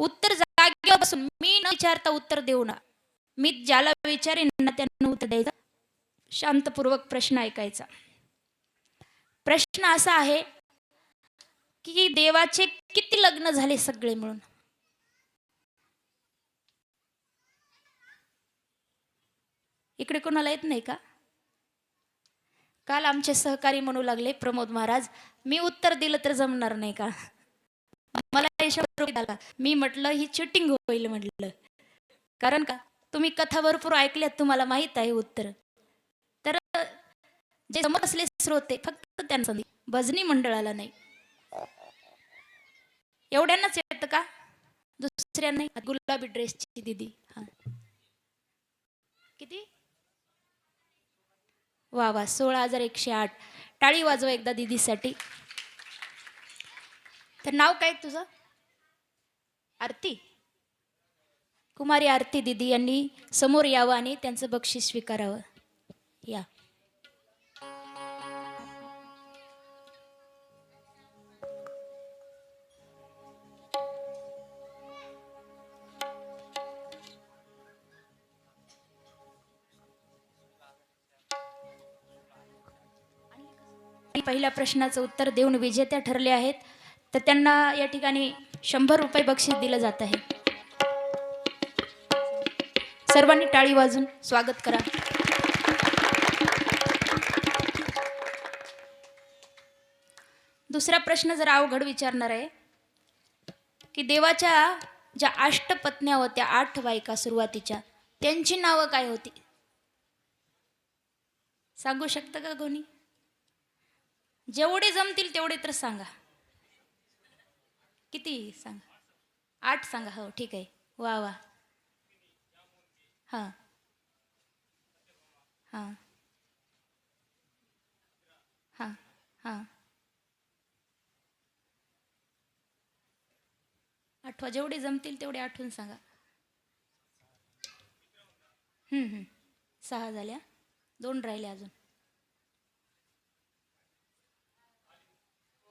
उत्तर जागेवर बसून मी न विचारता उत्तर देऊ ना. मी ज्याला विचारेन ना त्यांना उत्तर द्यायचं. शांतपूर्वक प्रश्न ऐकायचा. प्रश्न असा आहे की देवाचे किती लग्न झाले सगळे मिळून? इकडे कोणाला येत नाही का? काल आमचे सहकारी म्हणू लागले प्रमोद महाराज मी उत्तर दिलं तर जमणार नाही का? मला आला मी म्हटलं ही चिटिंग होईल म्हटलं. कारण का? तुम्ही कथा भरपूर ऐकल्यात तुम्हाला माहीत आहे उत्तर. तर जे समोर असले श्रोते फक्त त्यांना भजनी मंडळाला नाही. एवढ्यांनाच येतं का? दुसऱ्या नाही गुलाबी ड्रेसची दिदी. हा. किती? वा वा सोळा हजार एकशे आठ. टाळी वाजवा एकदा दिदीसाठी. तर नाव काय तुझं? आरती. कुमारी आरती दिदी यांनी समोर यावं आणि त्यांचं बक्षीस स्वीकारावं. या. पहिल्या प्रश्नाचं उत्तर देऊन विजेत्या ठरले आहेत. तर त्यांना या ठिकाणी शंभर रुपये बक्षीस दिलं जात आहे. सर्वांनी टाळी वाजून स्वागत करा. दुसरा प्रश्न जरा अवघड विचारणार आहे की देवाच्या ज्या अष्टपत्न्या होत्या आठ बायका सुरुवातीच्या त्यांची नावं काय होती? सांगू शकतं का कोणी? जेवढे जमतील तेवढे तर सांगा. किती सांगा? आठ सांगा हो ठीक आहे. वा वा. हां. हां. हां हां. आठवा जेवढे जमतील तेवढे आठवून सांगा. हम्म, हम्म. सहा झाल्या. दोन राहिले अजून.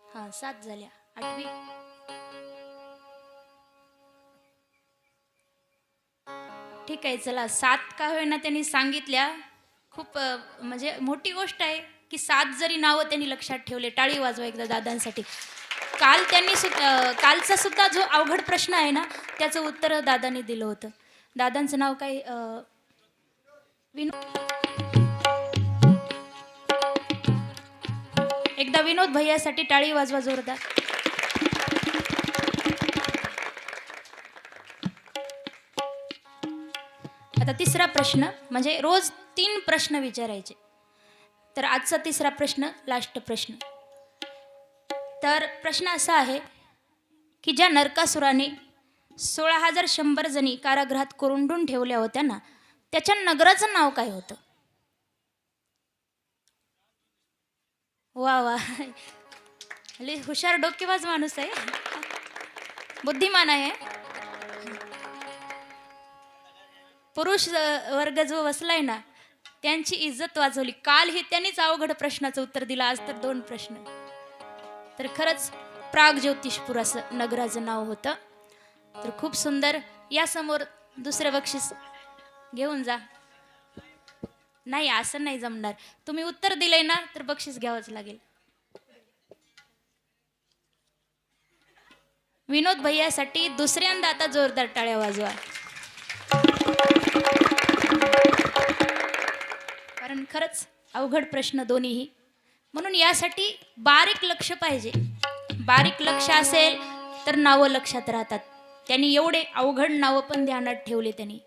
हा सात झाल्या. आठवी. ठीक आहे चला. सात का होईना त्यांनी सांगितल्या. खूप म्हणजे मोठी गोष्ट आहे की सात जरी नावं त्यांनी लक्षात ठेवले टाळी वाजवा एकदा दादांसाठी. काल त्यांनी सु कालचा सुद्धा जो अवघड प्रश्न आहे ना त्याचं उत्तर दादांनी दिलं होतं. दादांचं नाव काय? विनोद एकदा विनोद भैयासाठी टाळी वाजवा जोरदार. आता तिसरा प्रश्न म्हणजे रोज तीन प्रश्न विचारायचे. तर आजचा तिसरा प्रश्न लास्ट प्रश्न. तर प्रश्न असा आहे की ज्या नरकासुराने सोळा हजार शंभर जणी कारागृहात कोरुंडून ठेवल्या होत्या ना त्याच्या नगराचं नाव काय होतं? वा वा. हुशार डोकेबाज माणूस आहे. बुद्धिमान आहे. पुरुष वर्ग जो बसलाय ना त्यांची इज्जत वाजवली. कालही त्यांनीच अवघड प्रश्नाचं उत्तर दिलं आज तर दोन प्रश्न तर खरंच प्राग ज्योतिषपूर असं नगराचं नाव होतं. तर खूप सुंदर यासमोर दुसरं बक्षीस घेऊन जा. नाही असं नाही जमणार. तुम्ही उत्तर दिलंय ना तर बक्षीस घ्यावंच लागेल. विनोद भैयासाठी दुसऱ्यांदा आता जोरदार टाळ्या वाजवा. कारण खरंच अवघड प्रश्न दोन्हीही. म्हणून यासाठी बारीक लक्ष पाहिजे. बारीक लक्ष असेल तर नावं लक्षात राहतात. त्यांनी एवढे अवघड नावं पण ध्यानात ठेवले त्यांनी.